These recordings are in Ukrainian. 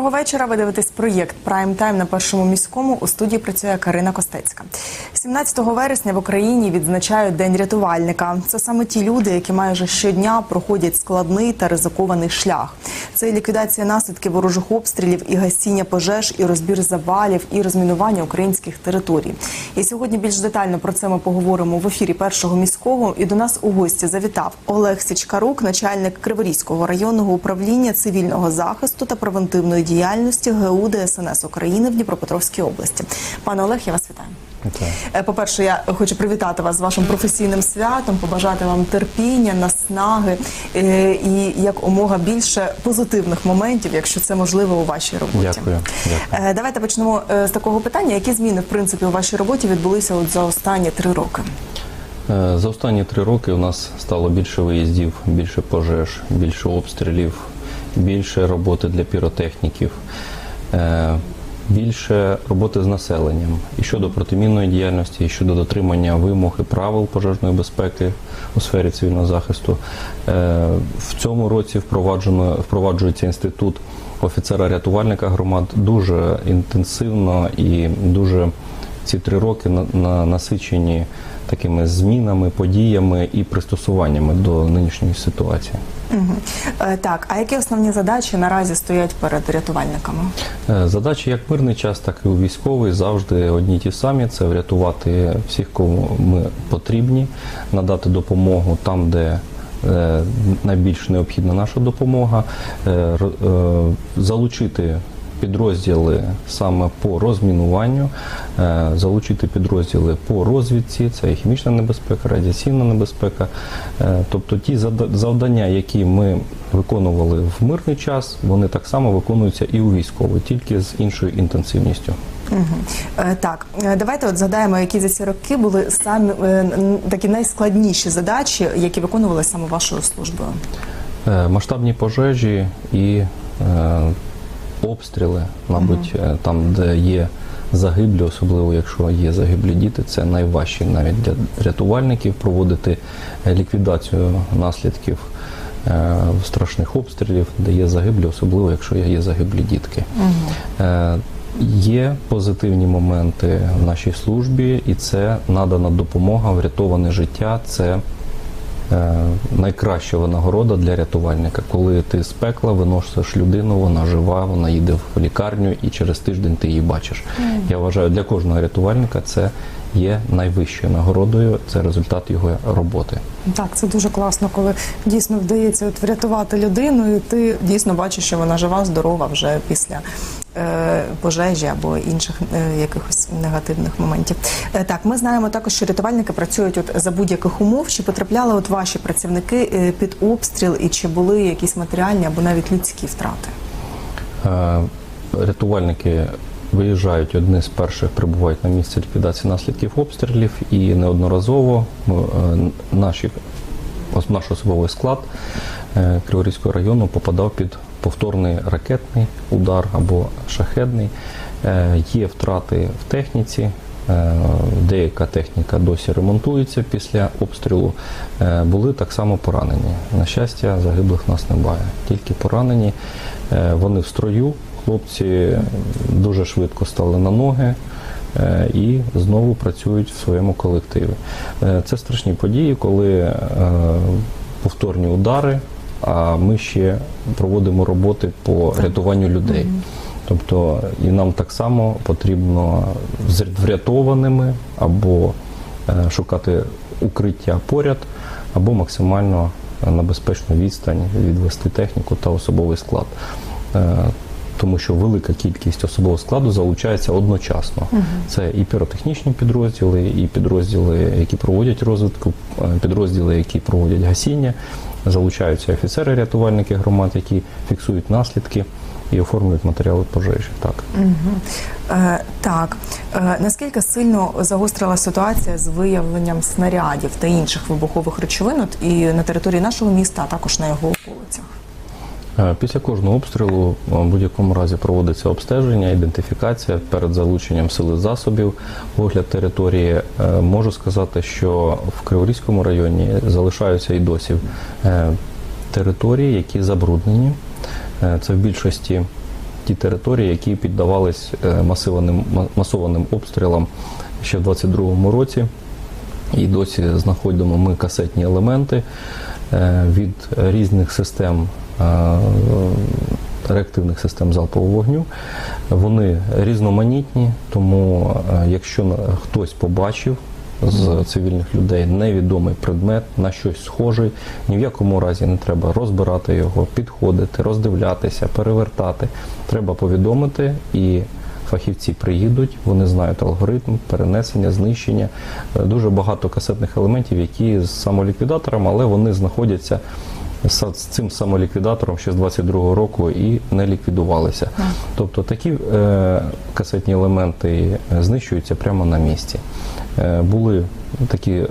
Доброго вечора. Ви дивитесь проєкт Прайм Тайм на першому міському. У студії працює Карина Костецька. 17 вересня в Україні відзначають День рятувальника. Це саме ті люди, які майже щодня проходять складний та ризикований шлях. Це і ліквідація наслідків ворожих обстрілів, і гасіння пожеж, і розбір завалів, і розмінування українських територій. І сьогодні більш детально про це ми поговоримо в ефірі першого міського. І до нас у гості завітав Олег Січкарук, начальник Криворізького районного управління цивільного захисту та превентивної діяльності ГУ ДСНС України в Дніпропетровській області. Пане Олег, я вас вітаю. Вітаю. Е, По-перше, я хочу привітати вас з вашим професійним святом, побажати вам терпіння, наснаги е, і якомога більше позитивних моментів, якщо це можливо у вашій роботі. Дякую. Дякую. Е, Давайте почнемо з такого питання. Які зміни в принципі у вашій роботі відбулися от за останні три роки? За останні три роки у нас стало більше виїздів, більше пожеж, більше обстрілів, більше роботи для піротехніків, більше роботи з населенням і щодо протимінної діяльності, і щодо дотримання вимог і правил пожежної безпеки у сфері цивільного захисту. Е, В цьому році впроваджено впроваджується інститут офіцера-рятувальника громад дуже інтенсивно і дуже ці три роки на, на насичені такими змінами, подіями і пристосуваннями до нинішньої ситуації. Угу. Е, Так, а які основні задачі наразі стоять перед рятувальниками? Е, Задачі як мирний час, так і у військовий завжди одні ті самі: це врятувати всіх, кому ми потрібні, надати допомогу там, де е, найбільш необхідна наша допомога, е, е, залучити. Підрозділи саме по розмінуванню, е, залучити підрозділи по розвідці, це і хімічна небезпека, радіаційна небезпека. Е, Тобто ті завдання, які ми виконували в мирний час, вони так само виконуються і у військовий, тільки з іншою інтенсивністю. Угу. Е, Так, давайте от згадаємо, які за ці роки були самі такі найскладніші задачі, які виконували саме вашою службою. Масштабні пожежі і обстріли, мабуть, е, там, де є загиблі, особливо якщо є загиблі діти, це найважче навіть для рятувальників проводити е, ліквідацію наслідків е, страшних обстрілів, де є загиблі, особливо якщо є загиблі дітки. Е, Є позитивні моменти в нашій службі, і це надана допомога, врятоване життя. Це найкраща винагорода для рятувальника. Коли ти з пекла виносиш людину, вона жива, вона їде в лікарню, і через тиждень ти її бачиш. Я вважаю, для кожного рятувальника це є найвищою нагородою. Це результат його роботи. Так, це дуже класно, коли дійсно вдається от врятувати людину, і ти Дійсно бачу, що вона жива, здорова вже після е, пожежі або інших е, якихось негативних моментів. Е, так, ми знаємо також, що рятувальники працюють от за будь-яких умов. Чи потрапляли от ваші працівники е, під обстріл, і чи були якісь матеріальні або навіть людські втрати? Е, Рятувальники виїжджають одні з перших, прибувають на місце ліквідації наслідків обстрілів і неодноразово е, наші, наш особовий склад е, Криворізького району попадав під повторний ракетний удар або шахедний. Е, Є втрати в техніці. Деяка техніка досі ремонтується після обстрілу. Були так само поранені. На щастя, загиблих нас немає. Тільки поранені. Вони в строю. Хлопці дуже швидко стали на ноги е, і знову працюють в своєму колективі. Е, Це страшні події, коли е, повторні удари, а ми ще проводимо роботи по рятуванню людей. Тобто і нам так само потрібно з врятованими або шукати укриття поряд, або максимально на безпечну відстань відвести техніку та особовий склад. Тому що велика кількість особового складу залучається одночасно. Це і піротехнічні підрозділи, і підрозділи, які проводять розвитку, е, підрозділи, які проводять гасіння. Залучаються офіцери-рятувальники громад, які фіксують наслідки і оформлюють матеріали пожежі. Так. Е, так, е, наскільки сильно загострила ситуація з виявленням снарядів та інших вибухових речовин і на території нашого міста, а також на його околицях? Е, Після кожного обстрілу е, в будь-якому разі проводиться обстеження, ідентифікація перед залученням сили засобів, огляд території. Е, Можу сказати, що в Криворізькому районі залишаються і досі території, які забруднені. Це в більшості ті території, які піддавались масованим, масованим обстрілам ще в 22-му році. І досі знаходимо ми касетні елементи від різних систем. Е, Реактивних систем залпового вогню. Вони різноманітні, тому е, якщо хтось побачив з цивільних людей невідомий предмет на щось схожий, ні в якому разі не треба розбирати його, підходити, роздивлятися, перевертати. Треба повідомити і фахівці приїдуть, вони знають алгоритм перенесення, знищення. Е, Дуже багато касетних елементів, які з самоліквідатором, але вони знаходяться з цим самоліквідатором ще з 22-го року і не ліквідувалися. Тобто такі е, касетні елементи е, знищуються прямо на місці. Е, були такі е,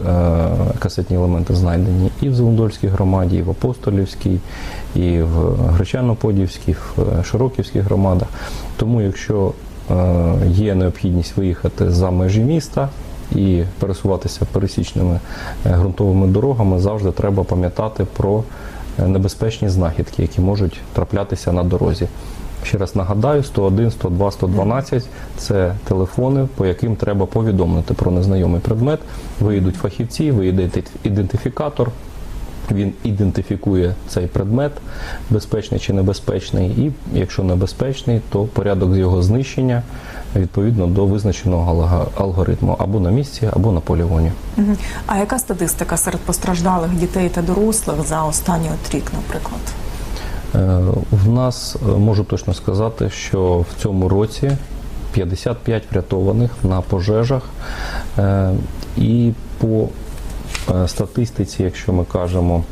касетні елементи знайдені і в Зеландольській громаді, і в Апостолівській, і в Гречано-Подівській, в е, Широківських громадах. Тому, якщо е, є необхідність виїхати за межі міста і пересуватися пересічними е, ґрунтовими дорогами, завжди треба пам'ятати про небезпечні знахідки, які можуть траплятися на дорозі. Ще раз нагадаю, 101, 102, 112 – це телефони, по яким треба повідомити про незнайомий предмет. Виїдуть фахівці, виїде ідентифікатор, він ідентифікує цей предмет, безпечний чи небезпечний, і якщо небезпечний, то порядок з його знищення відповідно до визначеного алгоритму або на місці, або на полігоні. А яка статистика серед постраждалих дітей та дорослих за останній от рік, наприклад? Е, В нас е, можу точно сказати, що в цьому році 55 врятованих на пожежах. Е, І по статистиці, якщо ми кажемо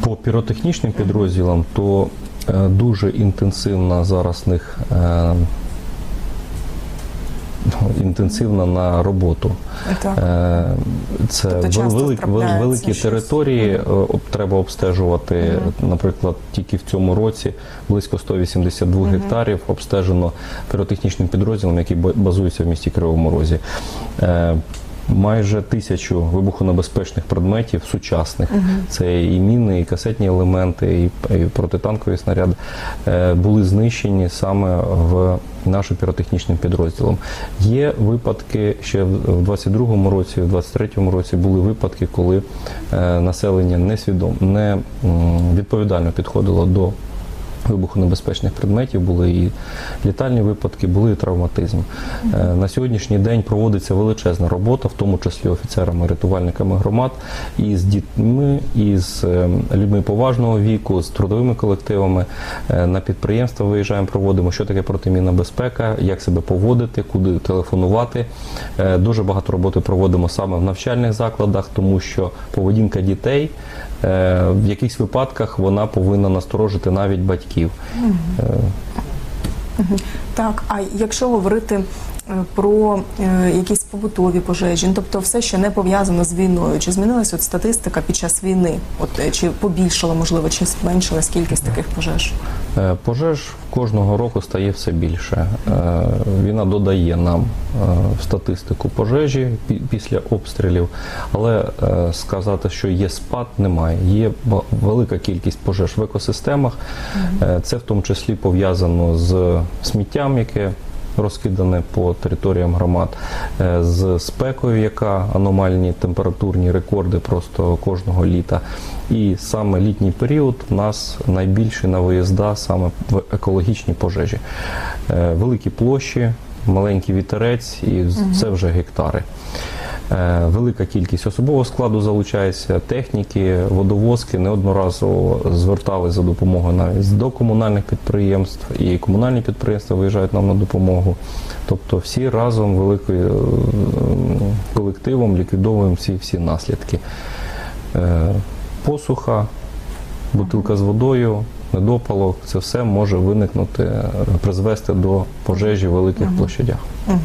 по піротехнічним підрозділам, то дуже інтенсивна зараз в них е, інтенсивна на роботу. Так. Е, Це Тобто велик- великі щось. території е, треба обстежувати. Наприклад, тільки в цьому році близько 182 гектарів обстежено піротехнічним підрозділом, який базується в місті Кривому Розі. Майже тисячу вибухонебезпечних предметів сучасних. Це і міни, і касетні елементи, і, і протитанкові снаряди е, були знищені саме в нашим піротехнічним підрозділом. Є випадки ще в 22-му році, в 23-му році були випадки, коли е, населення несвідомо не відповідально підходило до вибухонебезпечних предметів, були і літальні випадки, були і травматизм. Е, На сьогоднішній день проводиться величезна робота, в тому числі офіцерами, рятувальниками громад, і з дітьми, і з е, людьми поважного віку, з трудовими колективами. Е, На підприємства виїжджаємо, проводимо, що таке протимінна безпека, як себе поводити, куди телефонувати. Дуже багато роботи проводимо саме в навчальних закладах, тому що поведінка дітей в якихось випадках вона повинна насторожити навіть батьків. Е, Так, а якщо говорити е, про е, якісь побутові пожежі, ну, тобто все, що не пов'язано з війною, чи змінилася от статистика під час війни? От е, чи побільшала, можливо, чи зменшилась кількість таких пожеж? Е, Пожеж кожного року стає все більше. Е, Війна додає нам е, статистику пожежі пі- після обстрілів, але е, сказати, що є спад, немає. Є велика кількість пожеж в екосистемах. Е, Це в тому числі пов'язано з сміттям, яке розкидане по територіям громад, е, з спекою, яка аномальні температурні рекорди просто кожного літа. І саме літній період в нас найбільше на виїзда саме в екологічні пожежі. Е, Великі площі, маленький вітерець, і це вже гектари. Е, Велика кількість особового складу залучається, техніки, водовозки неодноразово звертали за допомогою навіть до комунальних підприємств, і комунальні підприємства виїжджають нам на допомогу. Тобто всі разом великою е, колективом ліквідовуємо всі, всі наслідки. Е, Посуха, бутилка з водою, недопалок, це все може виникнути, призвести до пожежі в великих площадях. Е,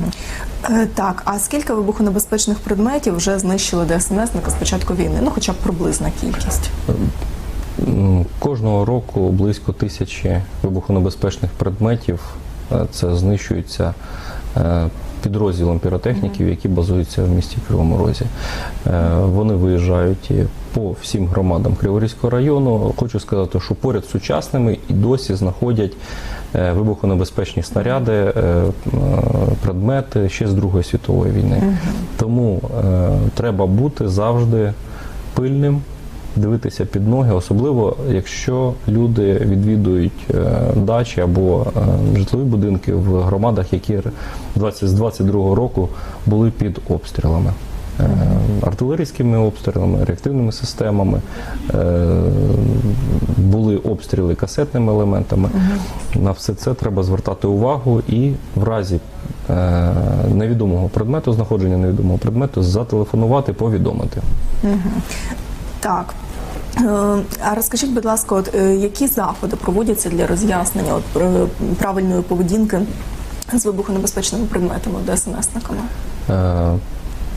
Так, а скільки вибухонебезпечних предметів вже знищили ДСНСника з початку війни? Ну, хоча б приблизна кількість. Кожного року близько тисячі вибухонебезпечних предметів е, це знищується е, підрозділом піротехніків, які базуються в місті Кривому Розі. Е, Вони виїжджають і по всім громадам Криворізького району. Хочу сказати, що поряд з сучасними і досі знаходять е, вибухонебезпечні снаряди, е, е, предмети ще з Другої світової війни. Тому треба бути завжди пильним. Дивитися під ноги, особливо якщо люди відвідують дачі або житлові будинки в громадах, які 20, з 22 року були під обстрілами. Е, Артилерійськими обстрілами, реактивними системами, е, були обстріли касетними елементами. На все це треба звертати увагу і в разі е, невідомого предмету, знаходження невідомого предмету, зателефонувати, повідомити. Так. А розкажіть, будь ласка, от які заходи проводяться для роз'яснення от, правильної поведінки з вибухонебезпечними предметами ДСНСниками?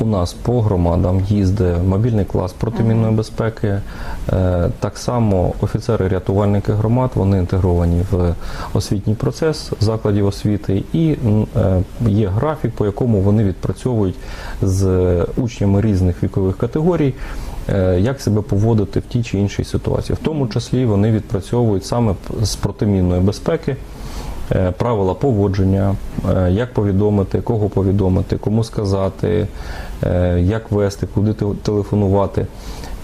У нас по громадам їздить мобільний клас протимінної безпеки. Е, Так само офіцери-рятувальники громад вони інтегровані в освітній процес закладів освіти, і е, є графік, по якому вони відпрацьовують з учнями різних вікових категорій. е, Як себе поводити в тій чи іншій ситуації, в тому числі вони відпрацьовують саме з протимінної безпеки, правила поводження, е, як повідомити, кого повідомити, кому сказати, е, як вести, куди телефонувати.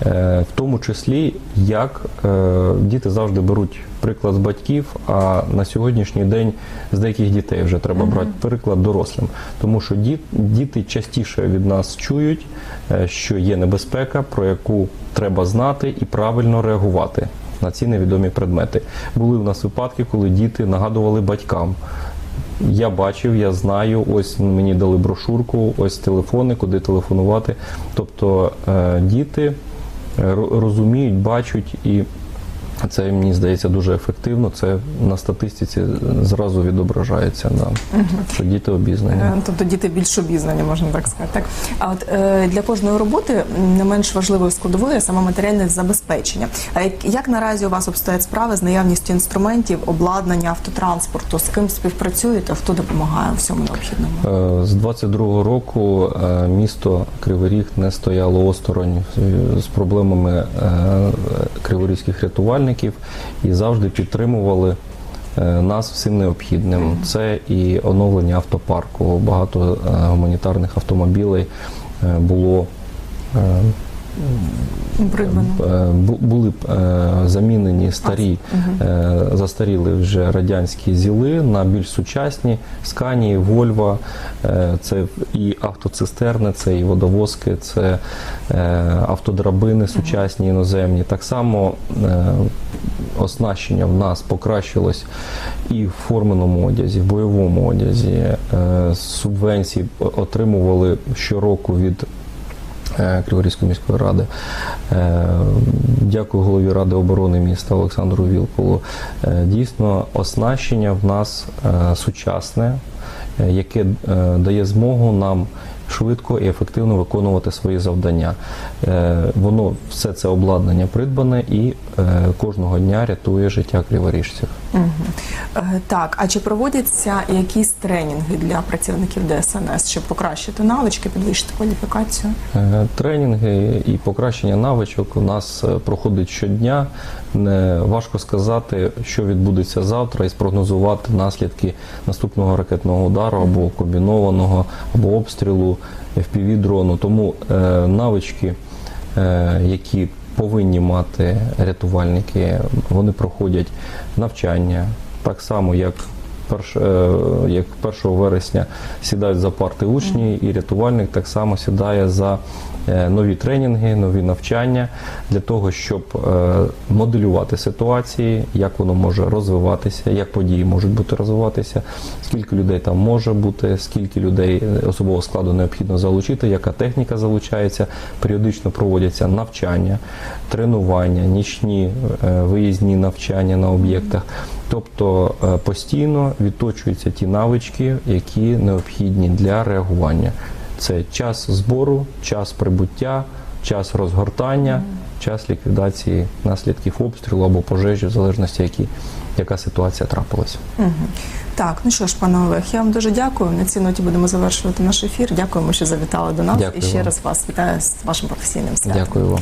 Е, В тому числі, як е, діти завжди беруть приклад з батьків, а на сьогоднішній день з деяких дітей вже треба брати приклад дорослим. Тому що діти частіше від нас чують, е, що є небезпека, про яку треба знати і правильно реагувати на ці невідомі предмети. Були в нас випадки, коли діти нагадували батькам. Я бачив, я знаю, ось мені дали брошурку, ось телефони, куди телефонувати. Тобто е, діти е, розуміють, бачать і це мені здається дуже ефективно. Це на статистиці зразу відображається, да, що діти обізнані. Е, Тобто діти більш обізнані, можна так сказати. Так а от е, для кожної роботи не менш важливою складовою є саме матеріальне забезпечення. А як, як наразі у вас обстоять справи з наявністю інструментів, обладнання, автотранспорту? З ким співпрацюєте? Хто допомагає у всьому необхідному? Е, З 22-го року е, місто Кривий Ріг не стояло осторонь е, з проблемами е, криворізьких рятувальників і завжди підтримували е, нас всім необхідним. Це і оновлення автопарку. Багато е, гуманітарних автомобілей е, було. Придбано. Е, бу- були б е, замінені старі, е, застаріли вже радянські зіли на більш сучасні Сканії, Вольва, це і автоцистерни, це і водовозки, це автодрабини сучасні іноземні. Так само оснащення в нас покращилось і в форменому одязі, в бойовому одязі. Субвенції отримували щороку від Криворізької міської ради. Е, Дякую голові Ради оборони міста Олександру Вілполу. Е, Дійсно, оснащення в нас е, сучасне, е, яке е, дає змогу нам швидко і ефективно виконувати свої завдання. Е, Воно все це обладнання придбане і е, кожного дня рятує життя криворіжців. Е, Так, а чи проводяться якісь тренінги для працівників ДСНС, щоб покращити навички, підвищити кваліфікацію? Е, Тренінги і покращення навичок у нас е, проходить щодня. Не важко сказати, що відбудеться завтра, і спрогнозувати наслідки наступного ракетного удару або комбінованого, або обстрілу fpv дрону. Тому навички, які повинні мати рятувальники, вони проходять навчання так само, як перш, е, як 1 вересня сідають за парти учні, і рятувальник так само сідає за е, нові тренінги, нові навчання для того, щоб е, моделювати ситуації, як воно може розвиватися, як події можуть бути розвиватися, скільки людей там може бути, скільки людей особового складу необхідно залучити, яка техніка залучається. Періодично проводяться навчання, тренування, нічні виїзні навчання на об'єктах. Тобто е, постійно відточуються ті навички, які необхідні для реагування. Це час збору, час прибуття, час розгортання, час ліквідації наслідків обстрілу або пожежі, в залежності, які, яка ситуація трапилася. Так, ну що ж, пане Олег, я вам дуже дякую. На цій ноті будемо завершувати наш ефір. Дякуємо, що завітали до нас. Дякую І ще вам. раз вас вітаю з вашим професійним святом. Дякую вам.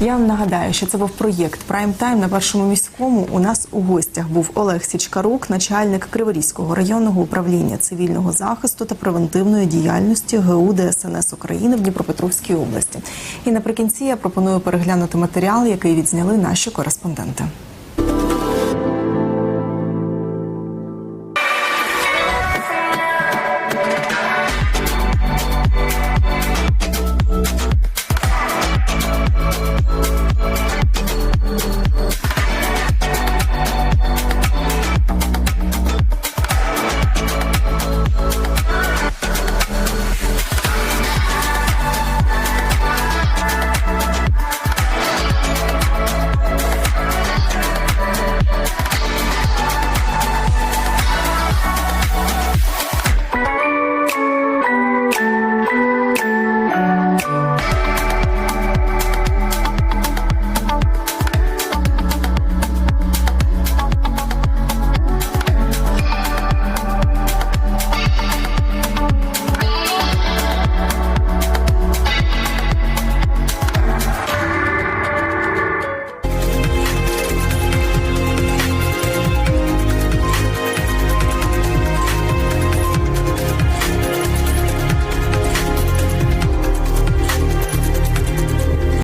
Я вам нагадаю, що це був проєкт Прайм Тайм на першому міському. У нас у гостях був Олег Січкарук, начальник Криворізького районного управління цивільного захисту та превентивної діяльності ГУ ДСНС України в Дніпропетровській області. І наприкінці я пропоную переглянути матеріал, який відзняли наші кореспонденти.